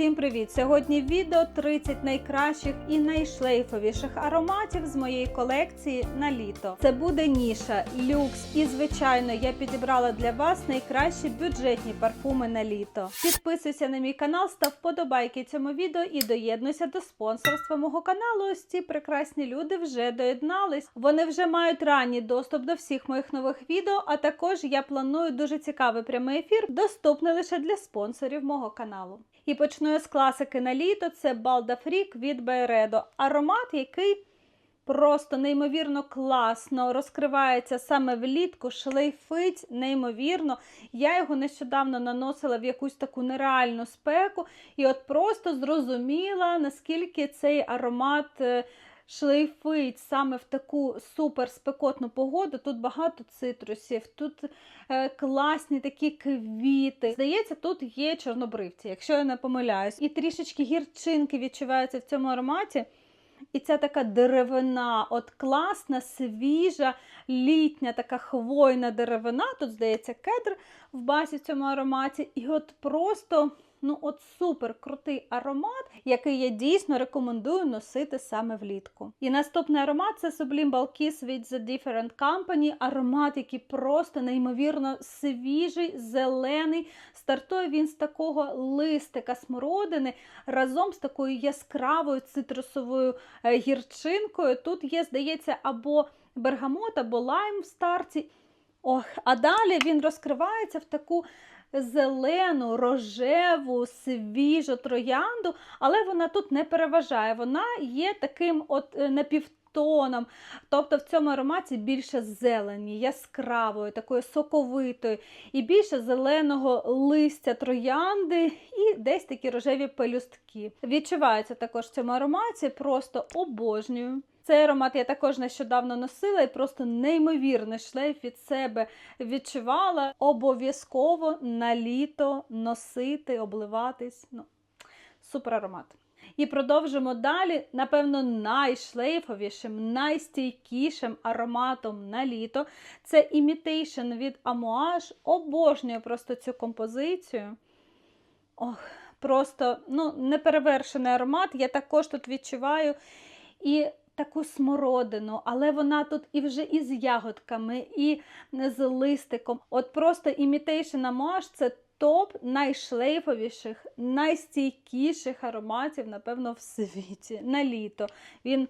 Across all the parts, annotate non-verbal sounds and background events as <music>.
Всім привіт! Сьогодні відео 30 найкращих і найшлейфовіших ароматів з моєї колекції на літо. Це буде ніша, люкс і, звичайно, я підібрала для вас найкращі бюджетні парфуми на літо. Підписуйся на мій канал, став подобайки цьому відео і доєднуйся до спонсорства мого каналу. Ось ці прекрасні люди вже доєднались. Вони вже мають ранній доступ до всіх моїх нових відео. А також я планую дуже цікавий прямий ефір, доступний лише для спонсорів мого каналу. І почну з класики на літо. Це Балдафрік від Байредо. Аромат, який просто неймовірно класно розкривається саме влітку, шлейфить неймовірно. Я його нещодавно наносила в якусь таку нереальну спеку, і от просто зрозуміла, наскільки цей аромат. Шлейфить саме в таку супер спекотну погоду. Тут багато цитрусів, тут е, класні такі квіти. Здається, тут є чорнобривці, якщо я не помиляюсь. І трішечки гірчинки відчуваються в цьому ароматі. І ця така деревина, от класна, свіжа, літня, така хвойна деревина. Тут, здається, кедр в базі в цьому ароматі. І от просто. Ну, от супер крутий аромат, який я дійсно рекомендую носити саме влітку. І наступний аромат це Sublime Balkis від The Different Company. Аромат, який просто неймовірно свіжий, зелений. Стартує він з такого листика смородини разом з такою яскравою цитрусовою е, гірчинкою. Тут є, здається, або бергамот, або лайм в старті. Ох, а далі він розкривається в таку зелену, рожеву, свіжу троянду, але вона тут не переважає. Вона є таким от е, напівтоном. Тобто в цьому ароматі більше зелені, яскравої, такої соковитої, і більше зеленого листя троянди, і десь такі рожеві пелюстки. Відчувається також в цьому ароматі, просто обожнюю. Цей аромат я також нещодавно носила і просто неймовірний шлейф від себе відчувала. Обов'язково на літо носити, обливатись. Ну, Супер аромат. І продовжимо далі, напевно, найшлейфовішим, найстійкішим ароматом на літо. Це Imitation від Amouage. Обожнюю просто цю композицію. Ох, просто ну, неперевершений аромат. Я також тут відчуваю. І таку смородину, але вона тут і вже із ягодками, і з листиком. От просто Imitation Amouage – це топ найшлейфовіших, найстійкіших ароматів, напевно, в світі на літо. Він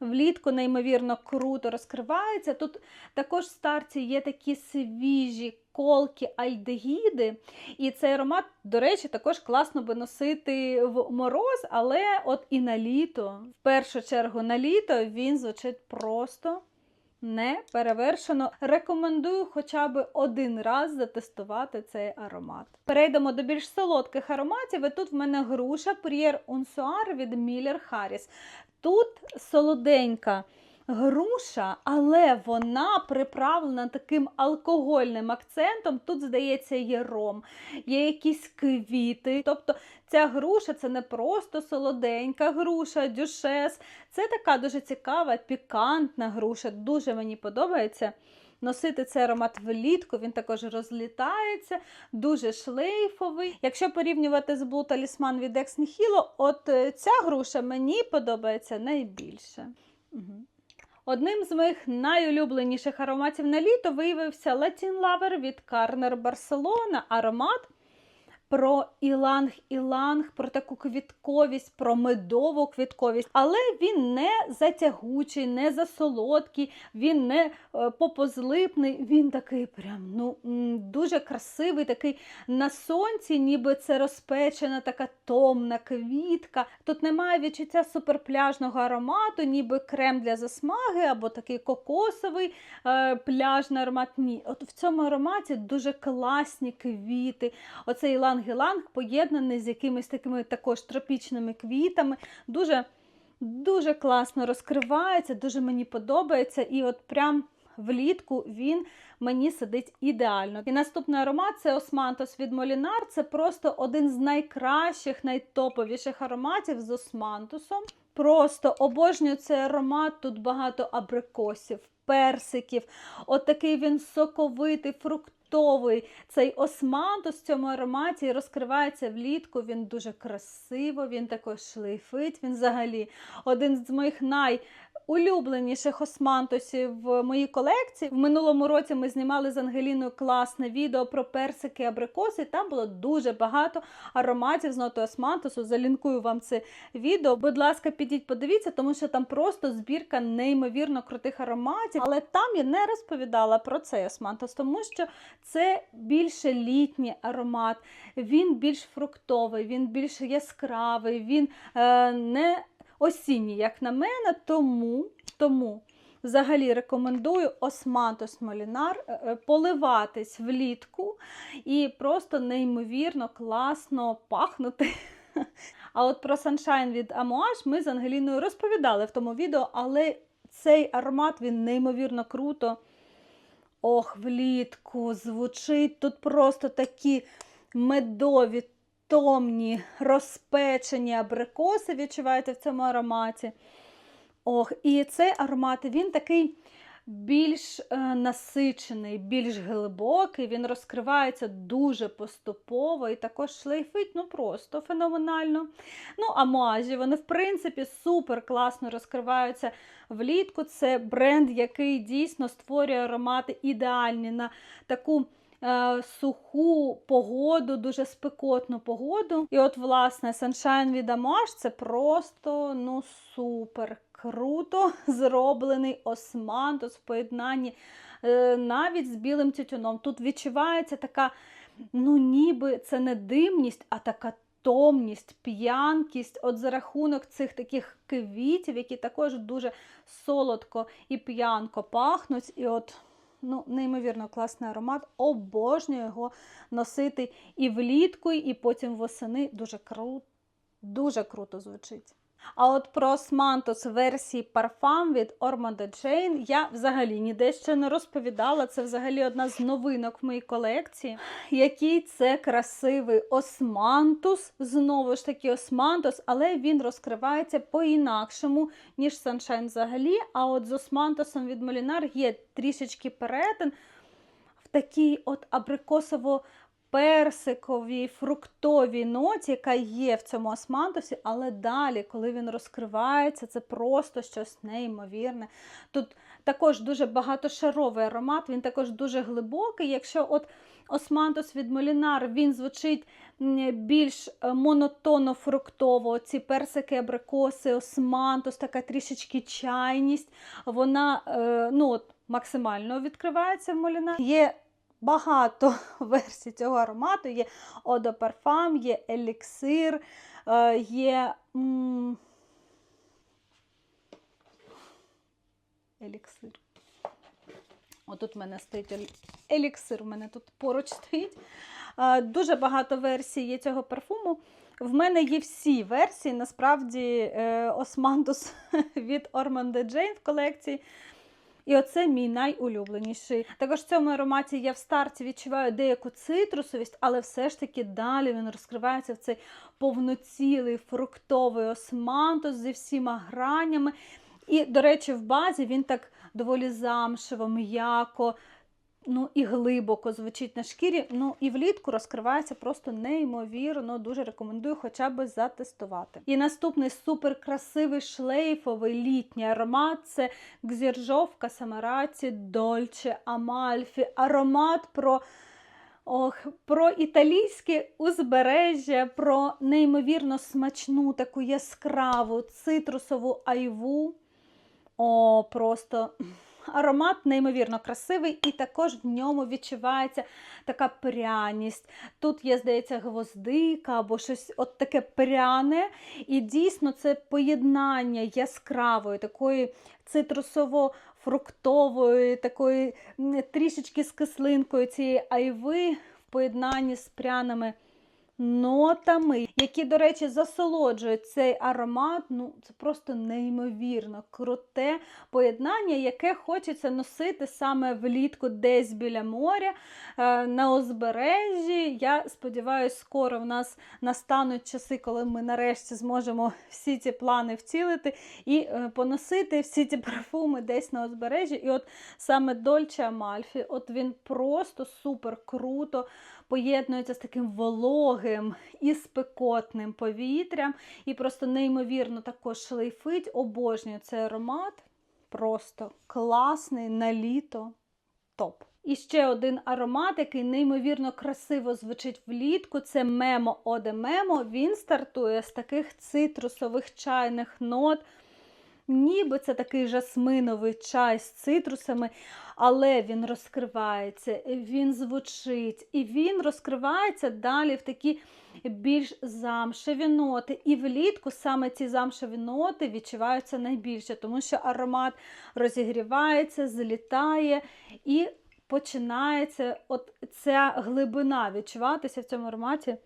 Влітку неймовірно круто розкривається. Тут також в старці є такі свіжі колки альдегіди. І цей аромат, до речі, також класно би носити в мороз, але от і на літо, в першу чергу на літо, він звучить просто не перевершено. Рекомендую хоча б один раз затестувати цей аромат. Перейдемо до більш солодких ароматів. І тут в мене груша Пр'єр Унсуар від Міллер Харріс. Тут солоденька груша, але вона приправлена таким алкогольним акцентом. Тут, здається, є ром, є якісь квіти. Тобто ця груша це не просто солоденька груша, дюшес. Це така дуже цікава, пікантна груша. Дуже мені подобається. Носити цей аромат влітку, він також розлітається, дуже шлейфовий. Якщо порівнювати з Blue Talisman від Ex Nihilo, от е, ця груша мені подобається найбільше. Угу. Одним з моїх найулюбленіших ароматів на літо виявився Latin Lover від Carner Barcelona. Аромат про іланг-іланг, про таку квітковість, про медову квітковість. Але він не затягучий, не засолодкий, він не е, попозлипний, він такий прям ну, дуже красивий, такий на сонці, ніби це розпечена така томна квітка. Тут немає відчуття суперпляжного аромату, ніби крем для засмаги або такий кокосовий е, пляжний аромат. Ні, от в цьому ароматі дуже класні квіти. Оцей іланг-іланг поєднаний з якимись такими також тропічними квітами. Дуже дуже класно розкривається, дуже мені подобається. І от прям влітку він мені сидить ідеально. І наступний аромат це Османтос від Молінар. Це просто один з найкращих, найтоповіших ароматів з османтусом. Просто обожнюю цей аромат. Тут багато абрикосів, персиків. От такий він соковитий, фруктовий фруктовий цей османтус в цьому ароматі розкривається влітку. Він дуже красиво, він також шлейфить. Він взагалі один з моїх най улюбленіших османтусів в моїй колекції. В минулому році ми знімали з Ангеліною класне відео про персики абрикоси. Там було дуже багато ароматів з нотою османтусу. Залінкую вам це відео. Будь ласка, підіть, подивіться, тому що там просто збірка неймовірно крутих ароматів. Але там я не розповідала про цей османтус, тому що це більше літній аромат, він більш фруктовий, він більш яскравий, він е, не осінній, як на мене, тому, тому взагалі рекомендую Османтус Молінар е, е, поливатись влітку і просто неймовірно класно пахнути. <laughs> А от про Sunshine від Amouage ми з Ангеліною розповідали в тому відео, але цей аромат він неймовірно круто. Ох, влітку звучить тут просто такі медові томні, розпечені абрикоси, відчуваєте в цьому ароматі. Ох, І цей аромат він такий більш е, насичений, більш глибокий, він розкривається дуже поступово і також шлейфить ну просто феноменально. Ну, а Моажі, вони, в принципі, супер класно розкриваються влітку. Це бренд, який дійсно створює аромати ідеальні на таку. Е, суху погоду, дуже спекотну погоду. І от, власне, Sunshine від Amouage це просто ну супер круто <laughs> зроблений османтус в поєднанні е, навіть з білим тютюном. Тут відчувається така, ну ніби це не димність, а така. Томність, п'янкість, от за рахунок цих таких квітів, які також дуже солодко і п'янко пахнуть. І от Ну, неймовірно класний аромат. Обожнюю його носити і влітку, і потім восени. Дуже круто, дуже круто звучить. А от про Османтус версії парфам від Ormonde Jane я взагалі ніде ще не розповідала. Це взагалі одна з новинок в моїй колекції. Який це красивий османтус, знову ж таки, османтус, але він розкривається по-інакшому, ніж Sunshine взагалі. А от з османтусом від Molinar є трішечки перетин в такій от абрикосово персиковій, фруктовій ноті, яка є в цьому османтусі, але далі, коли він розкривається, це просто щось неймовірне. Тут також дуже багатошаровий аромат, він також дуже глибокий. Якщо от османтус від Молінар він звучить більш е, монотонно фруктово, ці персики, абрикоси, османтус, така трішечки чайність, вона е, ну, от, максимально відкривається в Молінар. Є багато <laughs> версій цього аромату. Є Одопарфам, є еліксир, е, є. Еліксир. Отут в мене стоїть еліксир, у мене тут поруч <laughs> стоїть. Е, дуже багато версій є цього парфуму. В мене є всі версії, насправді, Османдус <laughs> від Ormonde Jane в колекції. І оце мій найулюбленіший. Також в цьому ароматі я в старті відчуваю деяку цитрусовість, але все ж таки далі він розкривається в цей повноцілий фруктовий османтус зі всіма гранями. І, до речі, в базі він так доволі замшево, м'яко, ну і глибоко звучить на шкірі. Ну і влітку розкривається просто неймовірно. Дуже рекомендую хоча б затестувати. І наступний суперкрасивий шлейфовий літній аромат це Гзіржовка Самараці Дольче Амальфі. Аромат про. Ох, про італійське узбережжя, про неймовірно смачну, таку яскраву цитрусову айву. О, просто Аромат неймовірно красивий, і також в ньому відчувається така пряність. Тут є, здається, гвоздика або щось от таке пряне. І дійсно це поєднання яскравої, такої цитрусово-фруктової, такої трішечки з кислинкою цієї айви в поєднанні з пряними нотами, які, до речі, засолоджують цей аромат. Ну, це просто неймовірно круте поєднання, яке хочеться носити саме влітку десь біля моря, е, на узбережжі. Я сподіваюся, скоро в нас настануть часи, коли ми нарешті зможемо всі ці плани втілити і е, поносити всі ці парфуми десь на узбережжі. І от саме Дольче Амальфі, от він просто супер круто поєднується з таким вологим і спекотним повітрям, і просто неймовірно також шлейфить. Обожнюю цей аромат. Просто класний на літо. Топ. І ще один аромат, який неймовірно красиво звучить влітку. Це Мемо Оде Мемо. Він стартує з таких цитрусових чайних нот. Ніби це такий жасминовий чай з цитрусами, але він розкривається, він звучить, і він розкривається далі в такі більш замшеві ноти. І влітку саме ці замшеві ноти відчуваються найбільше, тому що аромат розігрівається, злітає і починається от ця глибина відчуватися в цьому ароматі.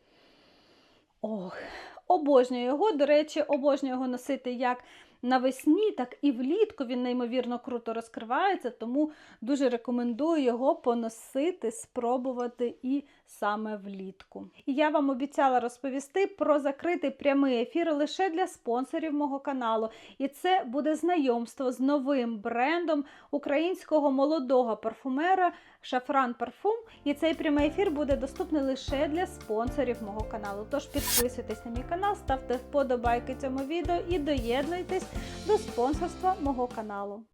Ох, обожнюю його. До речі, обожнюю його носити як навесні, так і влітку він неймовірно круто розкривається, тому дуже рекомендую його поносити, спробувати і саме влітку. І я вам обіцяла розповісти про закритий прямий ефір лише для спонсорів мого каналу. І це буде знайомство з новим брендом українського молодого парфумера Шафран Парфум. І цей прямий ефір буде доступний лише для спонсорів мого каналу. Тож підписуйтесь на мій канал, ставте вподобайки цьому відео і доєднуйтесь до спонсорства мого каналу.